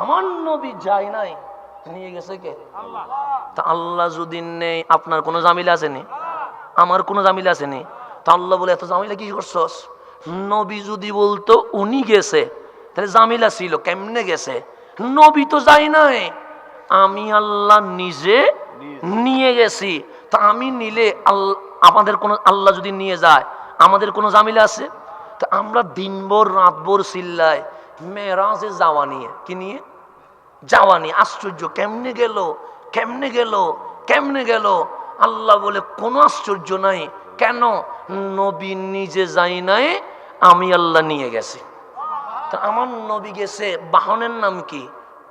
আমার নবী যায় নাই, নিয়ে গেছে কে? তা আল্লাহ যদি নেই, আপনার কোনো জামিলা আসেনি? আমার কোনো জামিলা আসেনি? তা আল্লাহ বলে, এত জামিলা কি করছস? নবী যদি বলতো, উনি গেছে। তাহলে জামিলা ছিল, কেমনে গেছে? নবী তো যাই নাই। আমি আল্লাহ নিজে নিয়ে গেছি। তা আমি নিলে আমাদের কোনো, আল্লাহ যদি নিয়ে যায়, আমাদের কোনো জামিলা আছে? তা আমরা দিনভর, রাতভর চিল্লাই মেয়েরাজে যাওয়া নিয়ে। কি নিয়ে? যাওয়ানি আশ্চর্য কেমনে গেল? কেমনে গেল? কেমনে গেল? আল্লাহ বলে কোনো আশ্চর্য নাই। কেন? নবী নিজে যাই নাই আমি আল্লাহ নিয়ে গেছি। তা আমার নবী গেছে বাহনের নাম কি?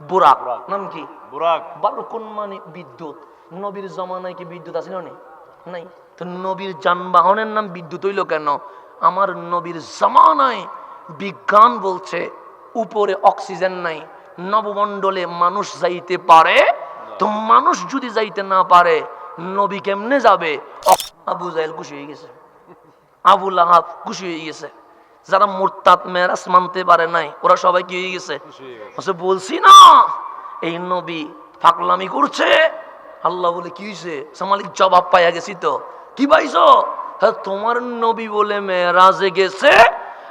বুরাক। নাম কি? বুরাক। বারকুন মানে বিদ্যুৎ। নবীর জমানায় কি বিদ্যুৎ আছে নাই। তো নবীর যানবাহনের নাম বিদ্যুৎ হইল কেন? আমার নবীর জমানায় বিজ্ঞান বলছে উপরে অক্সিজেন নাই। নবমণ্ডলে মানুষ যাইতে পারে তো মানুষ যদি যাইতে না পারে নবী কেমনে যাবে? আবু জাহেল খুশি হয়ে গেছে। আবু লাহাব খুশি হয়ে গেছে। যারা মোরতাদ মেরাজ মানতে পারে নাই ওরা সবাই কি হয়ে গেছে? বলছে, বলছি না এই নবী ফাকলামি করছে। আল্লাহ বলে কি হয়েছে সামালিক জবাব পাইয়া গেছি তো। কি পাইছো? হ্যাঁ তোমার নবী বলে মেয়েরাজে গেছে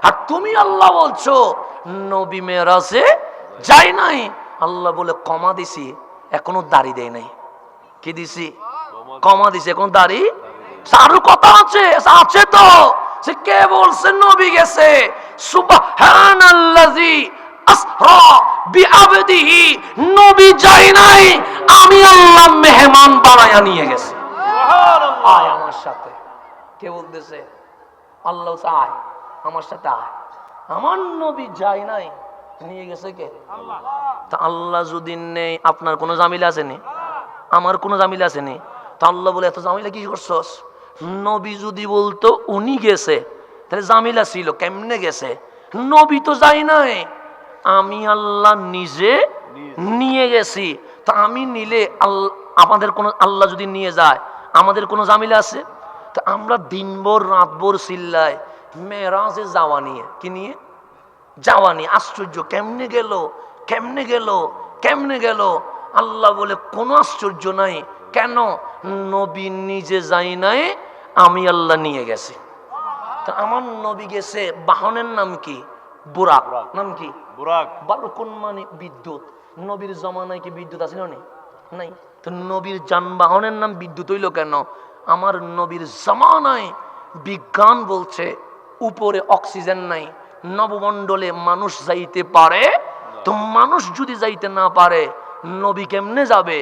আর তুমি আল্লাহ বলছো নবী মেয়েরাজে যাই নাই। আল্লাহ বলে কমা দিছি, এখনও দাড়ি দেয় নাই। কি দিছি? কমা দিছে, এখন দাড়ি আরও কথা আছে আছে তো। সে কে বলছে, নবী গেছে। বিআবদিহি, নবী যাই নাই, আমি আল্লাহ নিয়ে গেছি। আয় আমার সাথে। কে আল্লাহ আমার সাথে আয়। আমার নবী যায় নাই নিয়ে গেছে কে? তা আল্লাহ যদি নেই আপনার কোনো জামিলা আসেনি? আমার কোনো জামিলা আসেনি? তা আল্লাহ বলে এত জামিলা কি করছস? নবী যদি বলতো উনি গেছে। তাহলে জামিলা ছিল কেমনে গেছে? নবী তো যাই নাই। আমি আল্লাহ নিজে নিয়ে গেছি। তা আমি নিলে আল্লাহ আমাদের কোনো আল্লাহ যদি নিয়ে যায় আমাদের কোনো জামিলা আছে? তা আমরা দিনভর রাতভর চিল্লাই মেয়েরাজে যাওয়া নিয়ে কি নিয়ে? যাওয়ানি আশ্চর্য কেমনে গেল? কেমনে গেল? কেমনে গেল? আল্লাহ বলে কোনো আশ্চর্য নাই। কেন? নবী নিজে যাই নাই আমি আল্লাহ নিয়ে গেছি। তা আমার নবী গেছে বাহনের নাম কি? বুরাক। নাম কি? বুরাক। বারকুন মানে বিদ্যুৎ। নবীর জমানায় কি বিদ্যুৎ আছিল নি নাই। তো নবীর যানবাহনের নাম বিদ্যুৎ হইল কেন? আমার নবীর জমানায় বিজ্ঞান বলছে উপরে অক্সিজেন নাই। নবমন্ডলে মানুষ যাইতে পারে, তো মানুষ যদি যাইতে না পারে, নবী কেমনে যাবে?